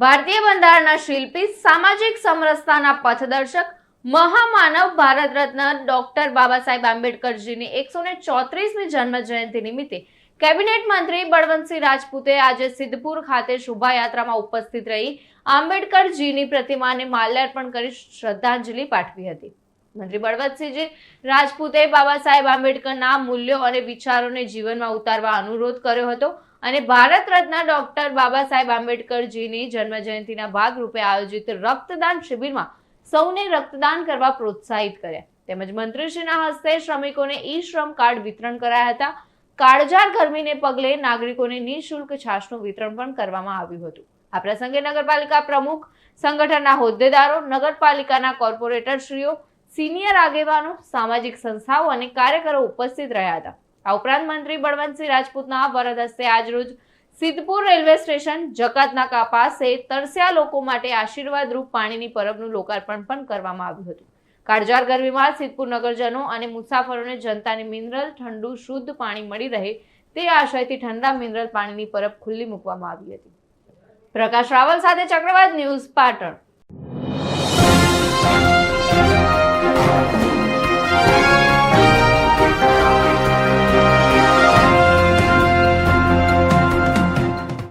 ભારતીય બંધારણના શિલ્પી, સામાજિક સમરસતાના પથદર્શક, મહામાનવ ભારત રત્ન ડોક્ટર બાબા સાહેબ આંબેડકરજીની એકસો ને ચોત્રીસમી જન્મ જયંતિ નિમિત્તે કેબિનેટ મંત્રી બળવંતસિંહ રાજપૂતે આજે સિદ્ધપુર ખાતે શોભાયાત્રામાં ઉપસ્થિત રહી આંબેડકરજીની પ્રતિમાને માલ્યાર્પણ કરી શ્રદ્ધાંજલિ પાઠવી હતી. મંત્રી બળવંતસિંહજી, રાજપૂતે બાબા સાહેબ આંબેડકરના મૂલ્યો અને વિચારોને જીવનમાં ઉતારવા અનુરોધ કર્યો હતો. અને ભારત રત્ન ડોક્ટર બાબા સાહેબ આંબેડકરજીની જન્મજયંતિના ભાગરૂપે આયોજિત રક્તદાન શિબિરમાં સૌને રક્તદાન કરવા પ્રોત્સાહિત કર્યા. તેમજ મંત્રીશ્રીના હસ્તે શ્રમિકોને ઈ શ્રમ કાર્ડ વિતરણ કરાયા હતા. કાળજાર ગરમીને પગલે નાગરિકોને નિઃશુલ્ક છાશનું વિતરણ પણ કરવામાં આવ્યું હતું. આ પ્રસંગે નગરપાલિકા પ્રમુખ, સંગઠનના હોદ્દેદારો, નગરપાલિકાના કોર્પોરેટરશ્રીઓ, સિનિયર આગેવાનો, સામાજિક સંસ્થાઓ અને કાર્યકરો ઉપસ્થિત રહ્યા હતા. આ ઉપરાંત મંત્રી બળવંતસિંહ રાજપૂતના વરદ હસ્તે આજરોજ સિદ્ધપુર રેલવે સ્ટેશન, જકાતના પાસે તરસ્યા લોકો માટે આશીર્વાદરૂપ પાણીની પરબનું લોકાર્પણ પણ કરવામાં આવ્યું હતું. કાળજાર ગરમીમાં સિદ્ધપુર નગરજનો અને મુસાફરોને જનતાને મિનરલ ઠંડુ શુદ્ધ પાણી મળી રહે તે આશયથી ઠંડા મિનરલ પાણીની પરબ ખુલ્લી મૂકવામાં આવી હતી. પ્રકાશ રાવલ સાથે ચક્રવાત ન્યૂઝ પાટણ.